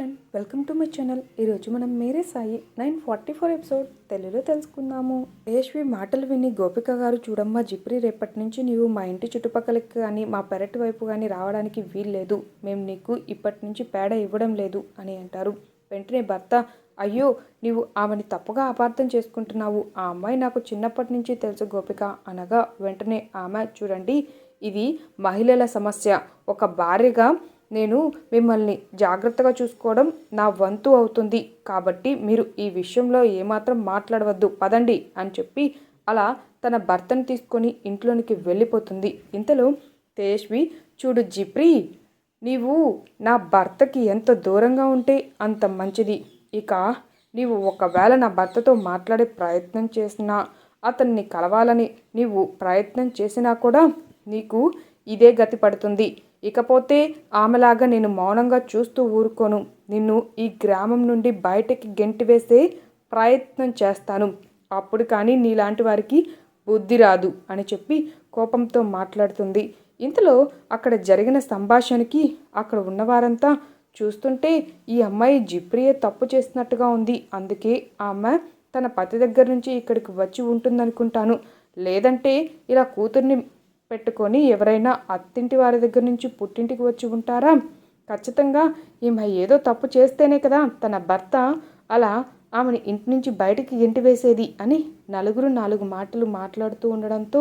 Friend welcome to my channel ఈరోజు మనం Mere Sai nine forty four episode తెలుగులో తెలుసుకుందాము. యశ్వి మాటలు విని గోపిక గారు చూడమ్మా జిప్రి రేపటి నుంచి నీవు మా ఇంటి చుట్టుపక్కలకి కానీ మా పెరటి వైపు కానీ రావడానికి వీల్లేదు. మేము నీకు ఇప్పటి నుంచి పేడ ఇవ్వడం లేదు అని అంటారు. వెంటనే భర్త అయ్యో నీవు ఆమెని తప్పుగా అపార్థం చేసుకుంటున్నావు. ఆ అమ్మాయి నాకు చిన్నప్పటి నుంచి తెలుసు గోపిక అనగా వెంటనే ఆమె చూడండి ఇది మహిళల సమస్య. ఒక భార్యగా నేను మిమ్మల్ని జాగ్రత్తగా చూసుకోవడం నా వంతు అవుతుంది. కాబట్టి మీరు ఈ విషయంలో ఏమాత్రం మాట్లాడవద్దు. పదండి అని చెప్పి అలా తన భర్తను తీసుకొని ఇంట్లోనికి వెళ్ళిపోతుంది. ఇంతలో తేజ్వి చూడు జిప్రి నీవు నా భర్తకి ఎంత దూరంగా ఉంటే అంత మంచిది. ఇక నీవు ఒకవేళ నా భర్తతో మాట్లాడే ప్రయత్నం చేసినా అతన్ని కలవాలని నీవు ప్రయత్నం చేసినా కూడా నీకు ఇదే గతి పడుతుంది. ఇకపోతే ఆమెలాగా నేను మౌనంగా చూస్తూ ఊరుకోను. నిన్ను ఈ గ్రామం నుండి బయటకి గెంటివేసే ప్రయత్నం చేస్తాను. అప్పుడు కానీ నీలాంటి వారికి బుద్ధి రాదు అని చెప్పి కోపంతో మాట్లాడుతుంది. ఇంతలో అక్కడ జరిగిన సంభాషణకి అక్కడ ఉన్నవారంతా చూస్తుంటే ఈ అమ్మాయి జిప్రియే తప్పు చేసినట్టుగా ఉంది. అందుకే ఆమె తన పతి దగ్గర నుంచి ఇక్కడికి వచ్చి ఉంటుందనుకుంటాను. లేదంటే ఇలా కూతుర్ని పెట్టుకొని ఎవరైనా అత్తింటి వారి దగ్గర నుంచి పుట్టింటికి వచ్చి ఉంటారా? ఖచ్చితంగా. ఈమె ఏదో తప్పు చేస్తేనే కదా తన భర్త అలా ఆమెను ఇంటి నుంచి బయటికి ఇంటి వేసేది అని నలుగురు నాలుగు మాటలు మాట్లాడుతూ ఉండడంతో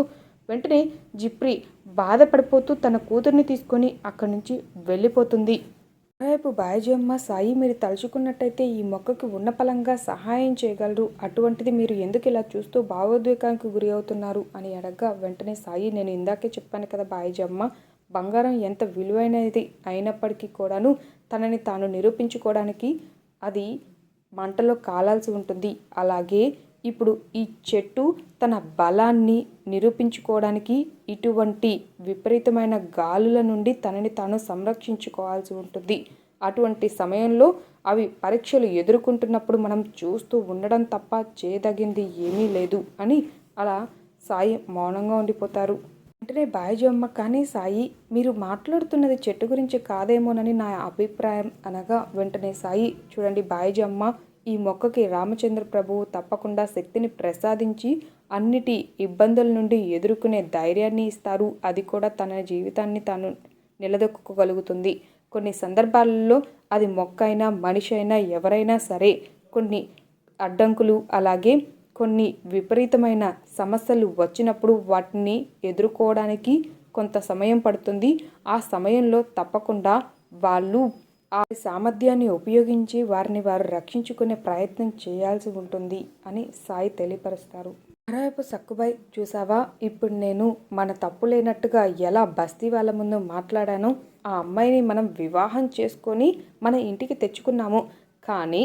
వెంటనే జిప్రి బాధపడిపోతూ తన కూతుర్ని తీసుకొని అక్కడి నుంచి వెళ్ళిపోతుంది. రేపు బాయజమ్మ సాయి మీరు తలుచుకున్నట్టయితే ఈ మొక్కకి ఉన్న పలంగా సహాయం చేయగలరు. అటువంటిది మీరు ఎందుకు ఇలా చూస్తూ భావోద్వేగానికి గురి అవుతున్నారు? అని అడగ్గా వెంటనే సాయి నేను ఇందాకే చెప్పాను కదా బాయజమ్మ బంగారం ఎంత విలువైనది అయినప్పటికీ కూడాను తనని తాను నిరూపించుకోవడానికి అది మంటలో కాలాల్సి ఉంటుంది. అలాగే ఇప్పుడు ఈ చెట్టు తన బలాన్ని నిరూపించుకోవడానికి ఇటువంటి విపరీతమైన గాలుల నుండి తనని తాను సంరక్షించుకోవాల్సి ఉంటుంది. అటువంటి సమయంలో అవి పరీక్షలు ఎదుర్కొంటున్నప్పుడు మనం చూస్తూ ఉండడం తప్ప చేయదగింది ఏమీ లేదు అని అలా సాయి మౌనంగా ఉండిపోతారు. వెంటనే బాయిజమ్మ కానీ సాయి మీరు మాట్లాడుతున్నది చెట్టు గురించి కాదేమోనని నా అభిప్రాయం అనగా వెంటనే సాయి చూడండి బాయిజమ్మ ఈ మొక్కకి రామచంద్ర ప్రభువు తప్పకుండా శక్తిని ప్రసాదించి అన్నిటి ఇబ్బందుల నుండి ఎదుర్కొనే ధైర్యాన్ని ఇస్తారు. అది కూడా తన జీవితాన్ని తాను నిలదొక్కుకోగలుగుతుంది. కొన్ని సందర్భాలలో అది మొక్క అయినా మనిషి అయినా ఎవరైనా సరే కొన్ని అడ్డంకులు అలాగే కొన్ని విపరీతమైన సమస్యలు వచ్చినప్పుడు వాటిని ఎదుర్కోవడానికి కొంత సమయం పడుతుంది. ఆ సమయంలో తప్పకుండా వాళ్ళు ఆ సామర్థ్యాన్ని ఉపయోగించి వారిని వారు రక్షించుకునే ప్రయత్నం చేయాల్సి ఉంటుంది అని సాయి తెలియపరుస్తారు. మరోవైపు సక్కుబాయ్ చూసావా? ఇప్పుడు నేను మన తప్పు లేనట్టుగా ఎలా బస్తీ వాళ్ళ ముందు మాట్లాడానో ఆ అమ్మాయిని మనం వివాహం చేసుకొని మన ఇంటికి తెచ్చుకున్నాము. కానీ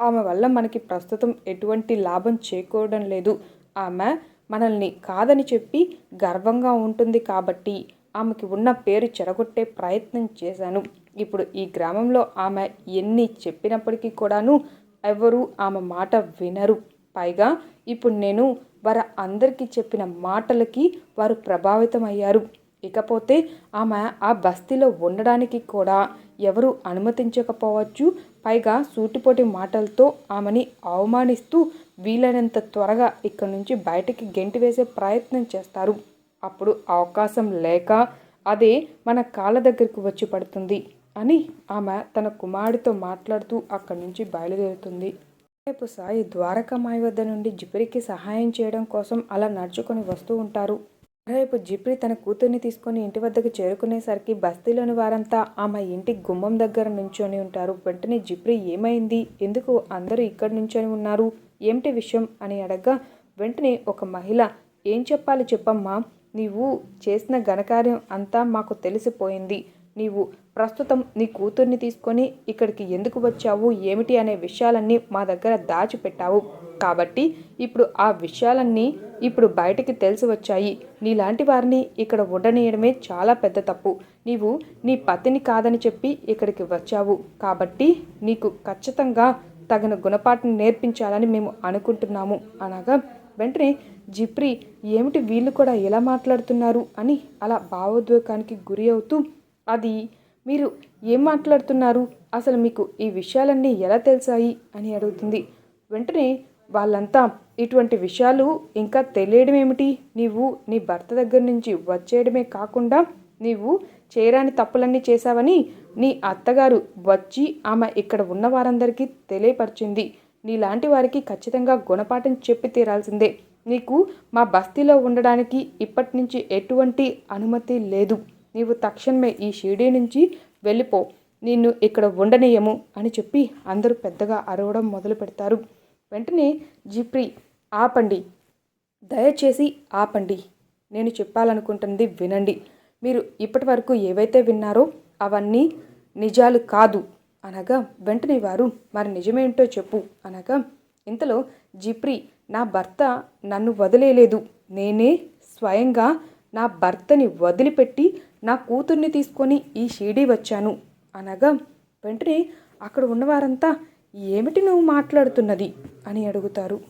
ఆమె వల్ల మనకి ప్రస్తుతం ఎటువంటి లాభం చేకూడడం లేదు. ఆమె మనల్ని కాదని చెప్పి గర్వంగా ఉంటుంది కాబట్టి ఆమెకి ఉన్న పేరు చెరగొట్టే ప్రయత్నం చేశాను. ఇప్పుడు ఈ గ్రామంలో ఆమె ఎన్ని చెప్పినప్పటికీ కూడాను ఎవరు ఆమె మాట వినరు. పైగా ఇప్పుడు నేను వారి అందరికీ చెప్పిన మాటలకి వారు ప్రభావితం అయ్యారు ఇకపోతే ఆమె ఆ బస్తీలో ఉండడానికి కూడా ఎవరు అనుమతించకపోవచ్చు. పైగా సూటిపోటి మాటలతో ఆమెని అవమానిస్తూ వీలైనంత త్వరగా ఇక్కడి నుంచి బయటికి గెంటి వేసే ప్రయత్నం చేస్తారు. అప్పుడు అవకాశం లేక అదే మన కాళ్ళ దగ్గరికి వచ్చి పడుతుంది. అని ఆమె తన కుమారుడితో మాట్లాడుతూ అక్కడి నుంచి బయలుదేరుతుంది. రేపు సాయి ద్వారకామాయి వద్ద నుండి జిప్రికి సహాయం చేయడం కోసం అలా నడుచుకొని వస్తూ ఉంటారు. రేపు జిప్రి తన కూతుర్ని తీసుకొని ఇంటి వద్దకు చేరుకునేసరికి బస్తీలోని వారంతా ఆమె ఇంటి గుమ్మం దగ్గర నుంచొని ఉంటారు. వెంటనే జిప్రి ఏమైంది? ఎందుకు అందరూ ఇక్కడ నుంచొని ఉన్నారు? ఏమిటి విషయం అని అడగ్గా వెంటనే ఒక మహిళ ఏం చెప్పాలి చెప్పమ్మా? నీవు చేసిన ఘనకార్యం అంతా మాకు తెలిసిపోయింది. నీవు ప్రస్తుతం నీ కూతుర్ని తీసుకొని ఇక్కడికి ఎందుకు వచ్చావు ఏమిటి అనే విషయాలన్నీ మా దగ్గర దాచిపెట్టావు. కాబట్టి ఇప్పుడు ఆ విషయాలన్నీ ఇప్పుడు బయటికి తెలిసి వచ్చాయి. నీలాంటి వారిని ఇక్కడ ఉండనీయడమే చాలా పెద్ద తప్పు. నీవు నీ పతిని కాదని చెప్పి ఇక్కడికి వచ్చావు. కాబట్టి నీకు ఖచ్చితంగా తగిన గుణపాఠం నేర్పించాలని మేము అనుకుంటున్నాము. అనగా వెంటనే జిప్రి ఏమిటి వీళ్ళు కూడా ఎలా మాట్లాడుతున్నారు? అని అలా భావోద్వేగానికి గురి అవుతూ అది మీరు ఏం మాట్లాడుతున్నారు? అసలు మీకు ఈ విషయాలన్నీ ఎలా తెలిసాయి? అని అడుగుతుంది. వెంటనే వాళ్ళంతా ఇటువంటి విషయాలు ఇంకా తెలియడం ఏమిటి? నీవు నీ భర్త దగ్గర నుంచి వచ్చేయడమే కాకుండా నీవు చేయరాని తప్పులన్నీ చేశావని నీ అత్తగారు వచ్చి ఆమె ఇక్కడ ఉన్న వారందరికీ తెలియపరిచింది. నీలాంటి వారికి ఖచ్చితంగా గుణపాఠం చెప్పి తీరాల్సిందే. నీకు మా బస్తీలో ఉండడానికి ఇప్పటి నుంచి ఎటువంటి అనుమతి లేదు. నీవు తక్షణమే ఈ షిరిడీ నుంచి వెళ్ళిపో. నిన్ను ఇక్కడ ఉండనీయము అని చెప్పి అందరూ పెద్దగా అరవడం మొదలు పెడతారు. వెంటనే జిప్రి ఆపండి. దయచేసి ఆపండి. నేను చెప్పాలనుకుంటుంది వినండి. మీరు ఇప్పటి వరకు ఏవైతే విన్నారో అవన్నీ నిజాలు కాదు అనగా వెంటనే వారు మరి నిజమేంటో చెప్పు అనగా ఇంతలో జిప్రి నా భర్త నన్ను వదిలేలేదు. నేనే స్వయంగా నా భర్తని వదిలిపెట్టి నా కూతుర్ని తీసుకొని ఈ షీడీ వచ్చాను. అనగా వెంటనే అక్కడ ఉన్నవారంతా ఏమిటి నువ్వు మాట్లాడుతున్నది? అని అడుగుతారు.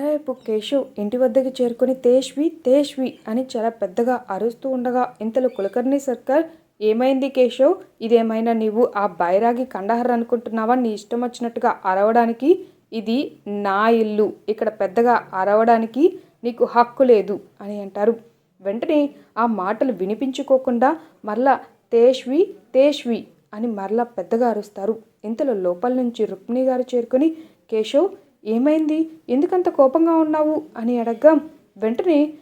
రేపు కేశవ్ ఇంటి వద్దకు చేరుకుని తేష్వి తేష్వి అని చాలా పెద్దగా అరుస్తూ ఉండగా ఇంతలో కులకర్ణి సర్కార్ ఏమైంది కేశవ్? ఇదేమైనా నీవు ఆ బైరాగి కండహర్ అనుకుంటున్నావా? నీ ఇష్టం వచ్చినట్టుగా అరవడానికి ఇది నా ఇల్లు. ఇక్కడ పెద్దగా అరవడానికి నీకు హక్కు లేదు అని అంటారు. వెంటనే ఆ మాటలు వినిపించుకోకుండా మరలా తేష్వి తేష్వి అని మరలా పెద్దగా అరుస్తారు ఇంతలో లోపల నుంచి రుక్మిణి గారు చేరుకొని కేశవ్ ఏమైంది? ఎందుకంత కోపంగా ఉన్నావు? అని అడగ్గా వెంటనే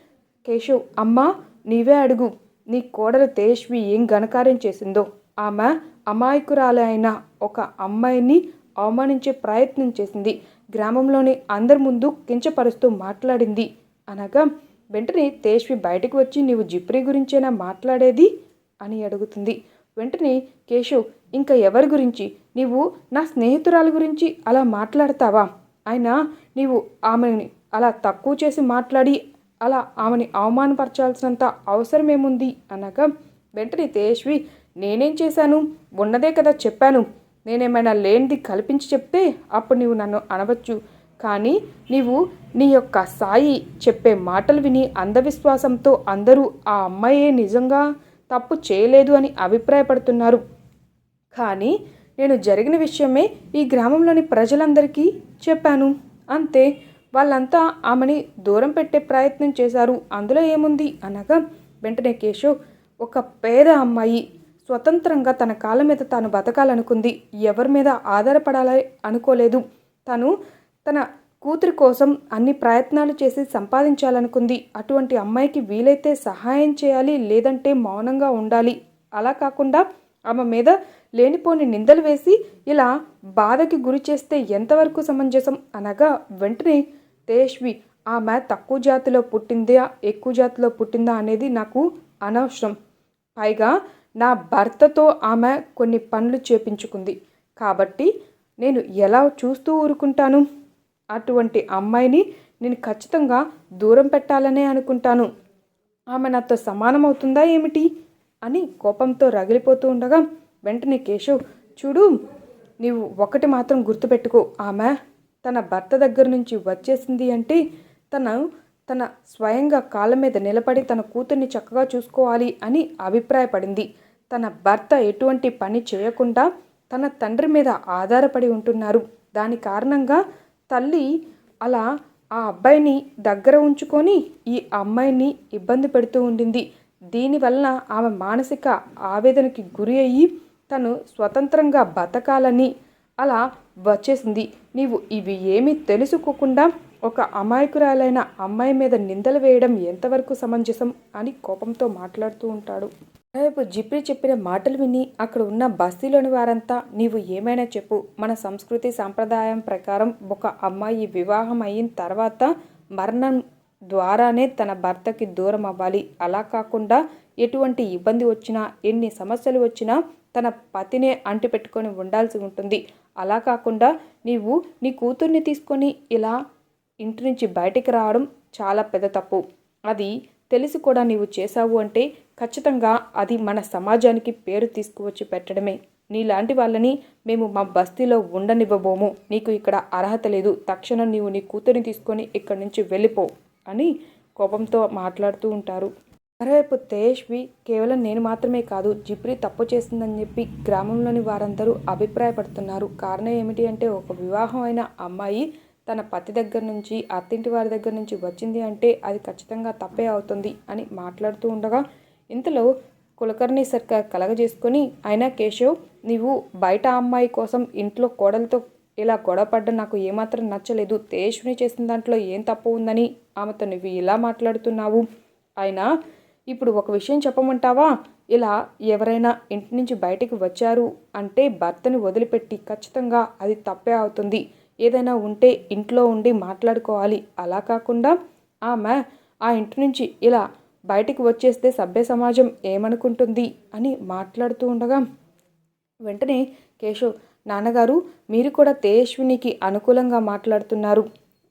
కేశవ్ అమ్మా నీవే అడుగు. నీ కోడలు తేష్వి ఏం ఘనకార్యం చేసిందో. ఆమె అమాయకురాలైన అయిన ఒక అమ్మాయిని అవమానించే ప్రయత్నం చేసింది. గ్రామంలోని అందరి ముందు కించపరుస్తూ మాట్లాడింది. అనగా వెంటనే తేష్వి బయటకు వచ్చి నీవు జిప్రీ గురించేనా మాట్లాడేది? అని అడుగుతుంది. వెంటనే కేశవ్ ఇంకా ఎవరి గురించి? నీవు నా స్నేహితురాల గురించి అలా మాట్లాడతావా? అయినా నీవు ఆమెని అలా తక్కువ చేసి మాట్లాడి అలా ఆమెని అవమానపరచాల్సినంత అవసరమేముంది అనగా వెంటనే తేజ్వి నేనేం చేశాను? ఉన్నదే కదా చెప్పాను. నేనేమైనా లేనిది కల్పించి చెప్తే అప్పుడు నీవు నన్ను అనవచ్చు. కానీ నీవు నీ యొక్క సాయి చెప్పే మాటలు విని అంధవిశ్వాసంతో అందరూ ఆ అమ్మాయే నిజంగా తప్పు చేయలేదు అని అభిప్రాయపడుతున్నారు. కానీ నేను జరిగిన విషయమే ఈ గ్రామంలోని ప్రజలందరికీ చెప్పాను. అంతే వాళ్ళంతా ఆమెని దూరం పెట్టే ప్రయత్నం చేశారు. అందులో ఏముంది అనగా వెంటనే కేశవ్ ఒక పేద అమ్మాయి. స్వతంత్రంగా తన కాళ్ళ మీద తాను బతకాలనుకుంది. ఎవరి మీద ఆధారపడాలి అనుకోలేదు. తను తన కూతురి కోసం అన్ని ప్రయత్నాలు చేసి సంపాదించాలనుకుంది. అటువంటి అమ్మాయికి వీలైతే సహాయం చేయాలి లేదంటే మౌనంగా ఉండాలి. అలా కాకుండా ఆమె మీద లేనిపోని నిందలు వేసి ఇలా బాధకి గురి చేస్తే ఎంతవరకు సమంజసం అనగా వెంటనే తేష్వి ఆమె తక్కువ జాతిలో పుట్టిందా ఎక్కువ జాతిలో పుట్టిందా అనేది నాకు అనవసరం. పైగా నా భర్తతో ఆమె కొన్ని పనులు చేపించుకుంది. కాబట్టి నేను ఎలా చూస్తూ ఊరుకుంటాను? అటువంటి అమ్మాయిని నేను ఖచ్చితంగా దూరం పెట్టాలనే అనుకుంటాను. ఆమె నాతో సమానమవుతుందా ఏమిటి? అని కోపంతో రగిలిపోతూ ఉండగా వెంటనే కేశవ్ చూడు నీవు ఒకటి మాత్రం గుర్తుపెట్టుకో. ఆమె తన భర్త దగ్గర నుంచి వచ్చేసింది అంటే తన తన స్వయంగా కాళ్ళ మీద నిలబడి తన కూతుర్ని చక్కగా చూసుకోవాలి అని అభిప్రాయపడింది. తన భర్త ఎటువంటి పని చేయకుండా తన తండ్రి మీద ఆధారపడి ఉంటున్నారు. దాని కారణంగా తల్లి అలా ఆ అబ్బాయిని దగ్గర ఉంచుకొని ఈ అమ్మాయిని ఇబ్బంది పెడుతూ ఉండింది. దీనివలన ఆమె మానసిక ఆవేదనకి గురి అయ్యి తను స్వతంత్రంగా బతకాలని అలా వచ్చేసింది. నీవు ఇవి ఏమీ తెలుసుకోకుండా ఒక అమాయకురాలైన అమ్మాయి మీద నిందలు వేయడం ఎంతవరకు సమంజసం అని కోపంతో మాట్లాడుతూ ఉంటాడు. రేపు జిప్రి చెప్పిన మాటలు విని అక్కడ ఉన్న బస్తీలోని వారంతా నీవు ఏమైనా చెప్పు. మన సంస్కృతి సాంప్రదాయం ప్రకారం ఒక అమ్మాయి వివాహం అయిన తర్వాత మరణం ద్వారానే తన భర్తకి దూరం అవ్వాలి. అలా కాకుండా ఎటువంటి ఇబ్బంది వచ్చినా ఎన్ని సమస్యలు వచ్చినా తన పతినే అంటిపెట్టుకొని ఉండాల్సి ఉంటుంది. అలా కాకుండా నీవు నీ కూతుర్ని తీసుకొని ఇలా ఇంటి నుంచి బయటికి రావడం చాలా పెద్ద తప్పు. అది తెలిసి కూడా నీవు చేశావు అంటే ఖచ్చితంగా అది మన సమాజానికి పేరు తీసుకువచ్చి పెట్టడమే. నీలాంటి వాళ్ళని మేము మా బస్తీలో ఉండనివ్వబోము. నీకు ఇక్కడ అర్హత లేదు. తక్షణం నీవు నీ కూతురిని తీసుకొని ఇక్కడి నుంచి వెళ్ళిపో అని కోపంతో మాట్లాడుతూ ఉంటారు. మరోవైపు తేజ్వి కేవలం నేను మాత్రమే కాదు జిప్రి తప్పు చేసిందని చెప్పి గ్రామంలోని వారందరూ అభిప్రాయపడుతున్నారు. కారణం ఏమిటి అంటే ఒక వివాహం అయిన అమ్మాయి తన పతి దగ్గర నుంచి అత్తింటి వారి దగ్గర నుంచి వచ్చింది అంటే అది ఖచ్చితంగా తప్పే అవుతుంది అని మాట్లాడుతూ ఉండగా ఇంతలో కులకర్ణి సర్కార్ కలగజేసుకొని అయినా కేశవ్ నీవు బయట అమ్మాయి కోసం ఇంట్లో కోడలతో ఇలా గొడవపడ్డం నాకు ఏమాత్రం నచ్చలేదు. తేజ్ని చేసిన దాంట్లో ఏం తప్పు ఉందని ఆమెతో నువ్వు ఇలా మాట్లాడుతున్నావు? అయినా ఇప్పుడు ఒక విషయం చెప్పమంటావా? ఇలా ఎవరైనా ఇంటి నుంచి బయటికి వచ్చారు అంటే భర్తని వదిలిపెట్టి ఖచ్చితంగా అది తప్పే అవుతుంది. ఏదైనా ఉంటే ఇంట్లో ఉండి మాట్లాడుకోవాలి. అలా కాకుండా ఆమె ఆ ఇంటి నుంచి ఇలా బయటికి వచ్చేస్తే సభ్య సమాజం ఏమనుకుంటుంది అని మాట్లాడుతూ ఉండగా వెంటనే కేశవ్ నాన్నగారు మీరు కూడా తేజస్వినికి అనుకూలంగా మాట్లాడుతున్నారు.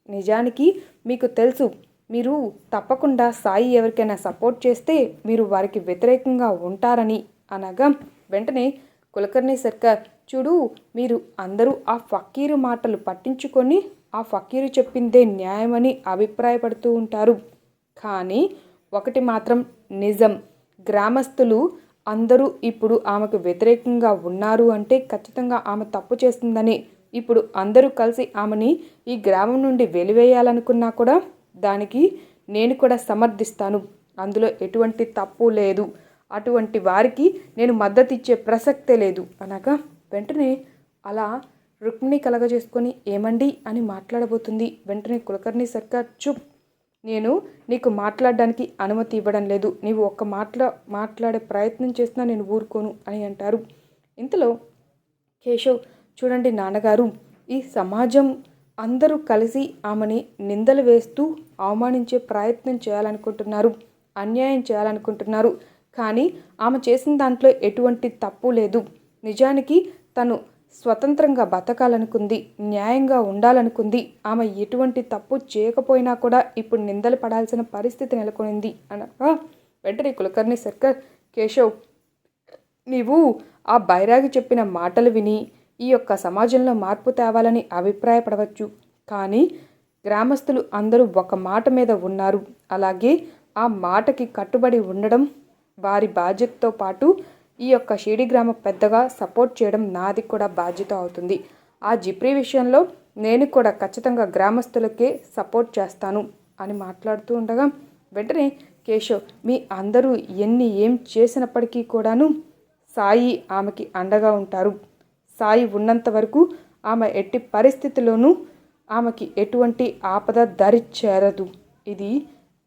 నిజానికి మీకు తెలుసు మీరు తప్పకుండా సాయి ఎవరికైనా సపోర్ట్ చేస్తే మీరు వారికి వ్యతిరేకంగా ఉంటారని అనగా వెంటనే కులకర్ణి సర్కార్ చూడు మీరు అందరూ ఆ ఫకీరు మాటలు పట్టించుకొని ఆ ఫకీరు చెప్పిందే న్యాయమని అభిప్రాయపడుతూ ఉంటారు. కానీ ఒకటి మాత్రం నిజం. గ్రామస్తులు అందరూ ఇప్పుడు ఆమెకు వ్యతిరేకంగా ఉన్నారు అంటే ఖచ్చితంగా ఆమె తప్పు చేస్తుందని. ఇప్పుడు అందరూ కలిసి ఆమెని ఈ గ్రామం నుండి వెలివేయాలనుకున్నా కూడా దానికి నేను కూడా సమర్థిస్తాను. అందులో ఎటువంటి తప్పు లేదు. అటువంటి వారికి నేను మద్దతు ఇచ్చే ప్రసక్తే లేదు. అనగా వెంటనే అలా రుక్మిణి కలగజేసుకొని ఏమండి అని మాట్లాడబోతుంది. వెంటనే కులకర్ణి సర్కార్ చుప్ నేను నీకు మాట్లాడడానికి అనుమతి ఇవ్వడం లేదు. నీవు ఒక్క మాట్లా మాట్లాడే ప్రయత్నం చేసినా నేను ఊరుకోను అని అంటారు. ఇంతలో కేశవ్ చూడండి నాన్నగారు ఈ సమాజం అందరూ కలిసి ఆమెని నిందలు వేస్తూ అవమానించే ప్రయత్నం చేయాలనుకుంటున్నారు అన్యాయం చేయాలనుకుంటున్నారు. కానీ ఆమె చేసిన దాంట్లో ఎటువంటి తప్పు లేదు. నిజానికి తను స్వతంత్రంగా బతకాలనుకుంది న్యాయంగా ఉండాలనుకుంది. ఆమె ఎటువంటి తప్పు చేయకపోయినా కూడా ఇప్పుడు నిందలు పడాల్సిన పరిస్థితి నెలకొనింది అనగా వెంటనే కులకర్ణి సర్కార్ కేశవ్ నీవు ఆ బైరాగి చెప్పిన మాటలు విని ఈ యొక్క సమాజంలో మార్పు తేవాలని అభిప్రాయపడవచ్చు. కానీ గ్రామస్తులు అందరూ ఒక మాట మీద ఉన్నారు. అలాగే ఆ మాటకి కట్టుబడి ఉండడం వారి బాధ్యతతో పాటు ఈ యొక్క షిరిడి గ్రామ పెద్దగా సపోర్ట్ చేయడం నాది కూడా బాధ్యత అవుతుంది. ఆ జిప్రీ విషయంలో నేను కూడా ఖచ్చితంగా గ్రామస్తులకే సపోర్ట్ చేస్తాను అని మాట్లాడుతూ ఉండగా వెంటనే కేశవ్ మీ అందరూ ఎన్ని ఏం చేసినప్పటికీ కూడాను సాయి ఆమెకి అండగా ఉంటారు. సాయి ఉన్నంత వరకు ఆమె ఎట్టి పరిస్థితిలోనూ ఆమెకి ఎటువంటి ఆపద దరి చేరదు. ఇది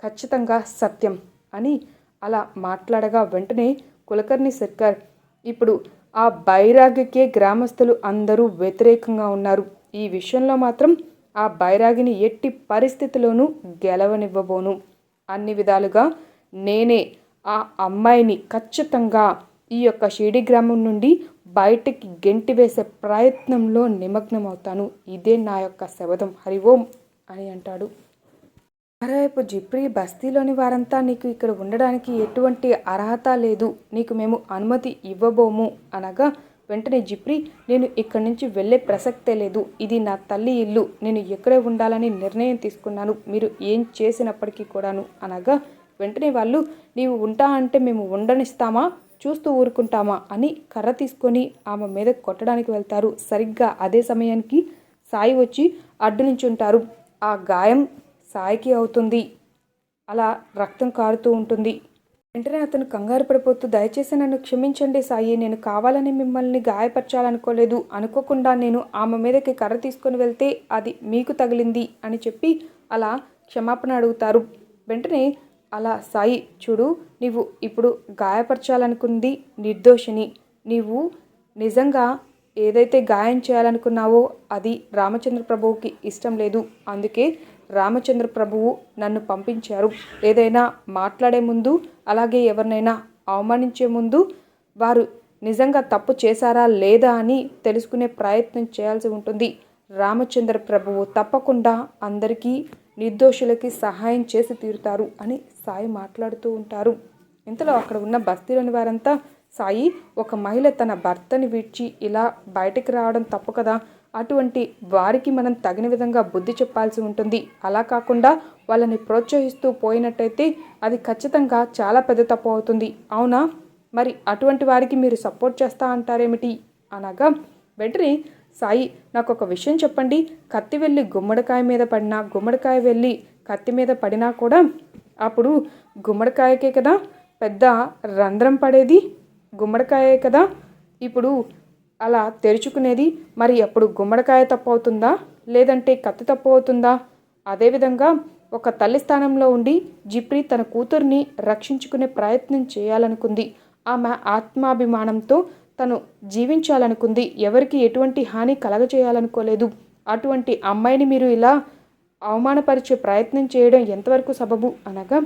ఖచ్చితంగా సత్యం అని అలా మాట్లాడగా వెంటనే కులకర్ణి సర్కార్. ఇప్పుడు ఆ బైరాగికే గ్రామస్తులు అందరూ వ్యతిరేకంగా ఉన్నారు. ఈ విషయంలో మాత్రం ఆ బైరాగిని ఎట్టి పరిస్థితిలోనూ గెలవనివ్వబోను. అన్ని విధాలుగా నేనే ఆ అమ్మాయిని ఖచ్చితంగా ఈ యొక్క షిడి గ్రామం నుండి బయటికి గెంటి వేసే ప్రయత్నంలో నిమగ్నమవుతాను. ఇదే నా యొక్క శబదం హరి ఓం అని అంటాడు. మరోవైపు జిప్రీ బస్తీలోని వారంతా నీకు ఇక్కడ ఉండడానికి ఎటువంటి అర్హత లేదు. నీకు మేము అనుమతి ఇవ్వబోము. అనగా వెంటనే జిప్రీ నేను ఇక్కడి నుంచి వెళ్ళే ప్రసక్తే లేదు. ఇది నా తల్లి ఇల్లు. నేను ఎక్కడే ఉండాలని నిర్ణయం తీసుకున్నాను. మీరు ఏం చేసినప్పటికీ కూడాను. అనగా వెంటనే వాళ్ళు నీవు ఉంటా అంటే మేము ఉండనిస్తామా? చూస్తూ ఊరుకుంటామా? అని కర్ర తీసుకొని ఆమె మీద కొట్టడానికి వెళ్తారు. సరిగ్గా అదే సమయానికి సాయి వచ్చి అడ్డు నుంచి ఉంటారు ఆ గాయం సాయికి అవుతుంది. అలా రక్తం కారుతూ ఉంటుంది. వెంటనే అతను కంగారు పడిపోతూ దయచేసి నన్ను క్షమించండి సాయి నేను కావాలని మిమ్మల్ని గాయపరచాలనుకోలేదు. అనుకోకుండా నేను ఆమె మీదకి కర్ర తీసుకొని వెళ్తే అది మీకు తగిలింది అని చెప్పి అలా క్షమాపణ అడుగుతారు. వెంటనే అలా సాయి చూడు నీవు ఇప్పుడు గాయపరచాలనుకుంది నిర్దోషిని. నీవు నిజంగా ఏదైతే గాయం చేయాలనుకున్నావో అది రామచంద్ర ప్రభువుకి ఇష్టం లేదు. అందుకే రామచంద్ర ప్రభువు నన్ను పంపించారు. ఏదైనా మాట్లాడే ముందు అలాగే ఎవరినైనా అవమానించే ముందు వారు నిజంగా తప్పు చేశారా లేదా అని తెలుసుకునే ప్రయత్నం చేయాల్సి ఉంటుంది. రామచంద్ర ప్రభువు తప్పకుండా అందరికీ నిర్దోషులకి సహాయం చేసి తీరుతారు అని సాయి మాట్లాడుతూ ఉంటారు. ఇంతలో అక్కడ ఉన్న బస్తీలోని వారంతా సాయి ఒక మహిళ తన భర్తని విడిచి ఇలా బయటికి రావడం తప్పు కదా? అటువంటి వారికి మనం తగిన విధంగా బుద్ధి చెప్పాల్సి ఉంటుంది. అలా కాకుండా వాళ్ళని ప్రోత్సహిస్తూ పోయినట్టయితే అది ఖచ్చితంగా చాలా పెద్ద తప్పు అవుతుంది. అవునా? మరి అటువంటి వారికి మీరు సపోర్ట్ చేస్తా అంటారేమిటి? అనగా వెంటనే సాయి నాకు ఒక విషయం చెప్పండి. కత్తి వెళ్ళి గుమ్మడికాయ మీద పడినా గుమ్మడికాయ వెళ్ళి కత్తి మీద పడినా కూడా అప్పుడు గుమ్మడికాయకే కదా? పెద్ద రంధ్రం పడేది. గుమ్మడికాయే కదా? ఇప్పుడు అలా తెరుచుకునేది మరి అప్పుడు గుమ్మడికాయ తప్పు అవుతుందా లేదంటే కత్తి తప్పు అవుతుందా అదేవిధంగా ఒక తల్లి స్థానంలో ఉండి జిప్రి తన కూతుర్ని రక్షించుకునే ప్రయత్నం చేయాలనుకుంది. ఆమె ఆత్మాభిమానంతో తను జీవించాలనుకుంది. ఎవరికి ఎటువంటి హాని కలగచేయాలనుకోలేదు అటువంటి అమ్మాయిని మీరు ఇలా అవమానపరిచే ప్రయత్నం చేయడం ఎంతవరకు సబబు? అనగా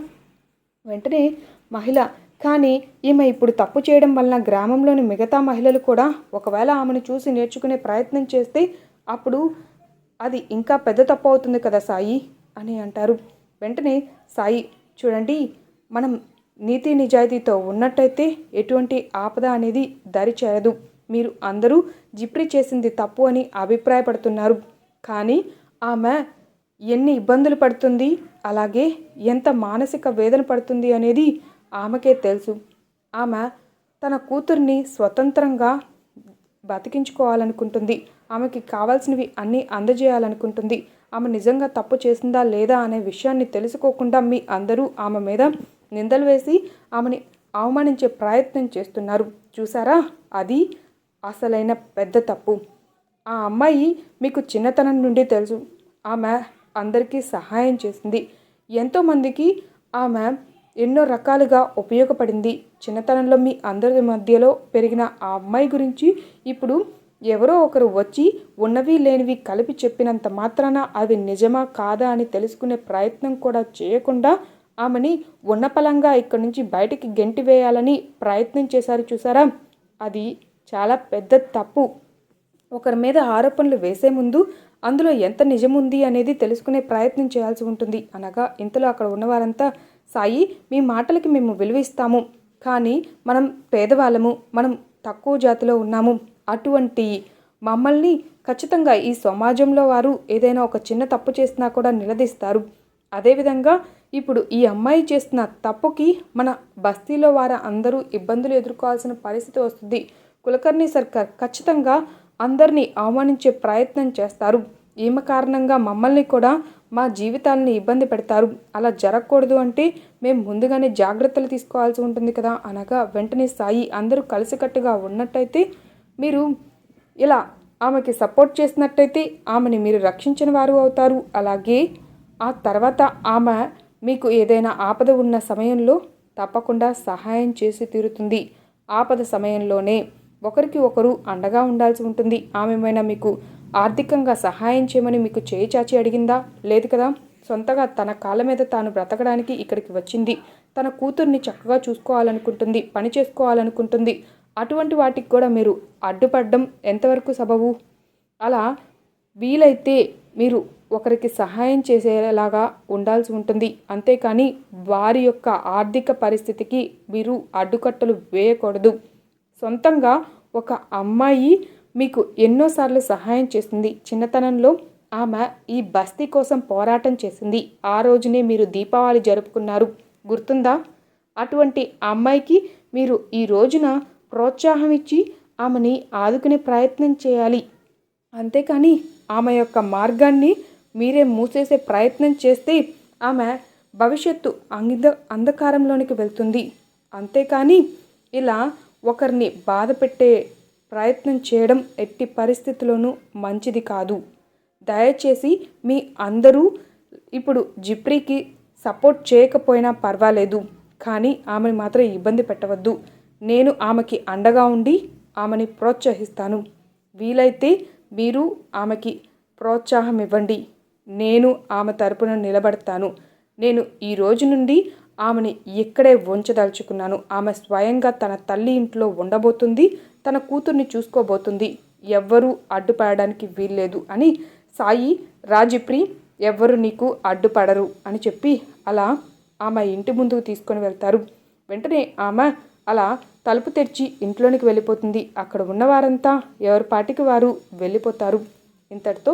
వెంటనే మహిళ కానీ ఈమె ఇప్పుడు తప్పు చేయడం వలన గ్రామంలోని మిగతా మహిళలు కూడా ఒకవేళ ఆమెను చూసి నేర్చుకునే ప్రయత్నం చేస్తే అప్పుడు అది ఇంకా పెద్ద తప్పు అవుతుంది కదా సాయి అని అంటారు. వెంటనే సాయి చూడండి మనం నీతి నిజాయితీతో ఉన్నట్టయితే ఎటువంటి ఆపద అనేది దారి చేరదు మీరు అందరూ జిప్రి చేసింది తప్పు అని అభిప్రాయపడుతున్నారు. కానీ ఆమె ఎన్ని ఇబ్బందులు పడుతుంది అలాగే ఎంత మానసిక వేదన పడుతుంది అనేది ఆమెకే తెలుసు. ఆమె తన కూతుర్ని స్వతంత్రంగా బతికించుకోవాలనుకుంటుంది. ఆమెకి కావాల్సినవి అన్నీ అందజేయాలనుకుంటుంది. ఆమె నిజంగా తప్పు చేసిందా లేదా అనే విషయాన్ని తెలుసుకోకుండా మీ అందరూ ఆమె మీద నిందలు వేసి ఆమెని అవమానించే ప్రయత్నం చేస్తున్నారు. చూసారా అది అసలైన పెద్ద తప్పు. ఆ అమ్మాయి మీకు చిన్నతనం నుండి తెలుసు. ఆమె అందరికీ సహాయం చేసింది. ఎంతోమందికి ఆమె ఎన్నో రకాలుగా ఉపయోగపడింది. చిన్నతనంలో మీ అందరి మధ్యలో పెరిగిన ఆ అమ్మాయి గురించి ఇప్పుడు ఎవరో ఒకరు వచ్చి ఉన్నవి లేనివి కలిపి చెప్పినంత మాత్రాన అది నిజమా కాదా అని తెలుసుకునే ప్రయత్నం కూడా చేయకుండా ఆమెని ఉన్నపలంగా ఇక్కడి నుంచి బయటికి గెంటి వేయాలని ప్రయత్నం చేశారు చూసారా? అది చాలా పెద్ద తప్పు. ఒకరి మీద ఆరోపణలు వేసే ముందు అందులో ఎంత నిజముంది అనేది తెలుసుకునే ప్రయత్నం చేయాల్సి ఉంటుంది. అనగా ఇంతలో అక్కడ ఉన్నవారంతా సాయి మీ మాటలకి మేము విలువ ఇస్తాము కానీ మనం పేదవాళ్ళము మనం తక్కువ జాతిలో ఉన్నాము. అటువంటి మమ్మల్ని ఖచ్చితంగా ఈ సమాజంలో వారు ఏదైనా ఒక చిన్న తప్పు చేసినా కూడా నిలదీస్తారు. అదేవిధంగా ఇప్పుడు ఈ అమ్మాయి చేస్తున్న తప్పుకి మన బస్తీలో వారు అందరూ ఇబ్బందులు ఎదుర్కోవాల్సిన పరిస్థితి వస్తుంది. కులకర్ణి సర్కార్ ఖచ్చితంగా అందరినీ అవమానించే ప్రయత్నం చేస్తారు. ఈమె కారణంగా మమ్మల్ని కూడా మా జీవితాన్ని ఇబ్బంది పెడతారు. అలా జరగకూడదు అంటే మేము ముందుగానే జాగ్రత్తలు తీసుకోవాల్సి ఉంటుంది కదా అనగా వెంటనే సాయి అందరూ కలిసికట్టుగా ఉన్నట్టయితే మీరు ఇలా ఆమెకి సపోర్ట్ చేసినట్టయితే ఆమెని మీరు రక్షించిన వారు అవుతారు. అలాగే ఆ తర్వాత ఆమె మీకు ఏదైనా ఆపద ఉన్న సమయంలో తప్పకుండా సహాయం చేసి తీరుతుంది. ఆపద సమయంలోనే ఒకరికి ఒకరు అండగా ఉండాల్సి ఉంటుంది. ఆమె మీకు ఆర్థికంగా సహాయం చేయమని మీకు చేయి చాచి అడిగిందా? లేదు కదా. సొంతగా తన కాళ్ళ మీద తాను బ్రతకడానికి ఇక్కడికి వచ్చింది. తన కూతుర్ని చక్కగా చూసుకోవాలనుకుంటుంది పని చేసుకోవాలనుకుంటుంది. అటువంటి వాటికి కూడా మీరు అడ్డుపడడం ఎంతవరకు సబబు? అలా వీలైతే మీరు ఒకరికి సహాయం చేసేలాగా ఉండాల్సి ఉంటుంది. అంతేకాని వారి యొక్క ఆర్థిక పరిస్థితికి మీరు అడ్డుకట్టలు వేయకూడదు. సొంతంగా ఒక అమ్మాయి మీకు ఎన్నోసార్లు సహాయం చేస్తుంది చిన్నతనంలో ఆమె ఈ బస్తీ కోసం పోరాటం చేసింది. ఆ రోజునే మీరు దీపావళి జరుపుకున్నారు. గుర్తుందా? అటువంటి అమ్మాయికి మీరు ఈ రోజున ప్రోత్సాహం ఇచ్చి ఆమెని ఆదుకునే ప్రయత్నం చేయాలి. అంతేకాని ఆమె యొక్క మార్గాన్ని మీరే మూసేసే ప్రయత్నం చేస్తే ఆమె భవిష్యత్తు అంధ అంధకారంలోనికి వెళ్తుంది. అంతేకాని ఇలా ఒకరిని బాధ పెట్టే ప్రయత్నం చేయడం ఎట్టి పరిస్థితుల్లోనూ మంచిది కాదు. దయచేసి మీ అందరూ ఇప్పుడు జిప్రీకి సపోర్ట్ చేయకపోయినా పర్వాలేదు కానీ ఆమెను మాత్రం ఇబ్బంది పెట్టవద్దు. నేను ఆమెకి అండగా ఉండి ఆమెని ప్రోత్సహిస్తాను. వీలైతే మీరు ఆమెకి ప్రోత్సాహం ఇవ్వండి. నేను ఆమె తరపున నిలబడతాను. నేను ఈ రోజు నుండి ఆమెని ఇక్కడే ఉంచదలుచుకున్నాను ఆమె స్వయంగా తన తల్లి ఇంట్లో ఉండబోతుంది తన కూతుర్ని చూసుకోబోతుంది. ఎవ్వరూ అడ్డుపడడానికి వీల్లేదు అని సాయి రాజిప్రి ఎవ్వరు నీకు అడ్డుపడరు అని చెప్పి అలా ఆమె ఇంటి ముందుకు తీసుకొని వెళ్తారు. వెంటనే ఆమె అలా తలుపు తెరిచి ఇంట్లోనికి వెళ్ళిపోతుంది. అక్కడ ఉన్నవారంతా ఎవరి పాటికి వారు వెళ్ళిపోతారు. ఇంతటితో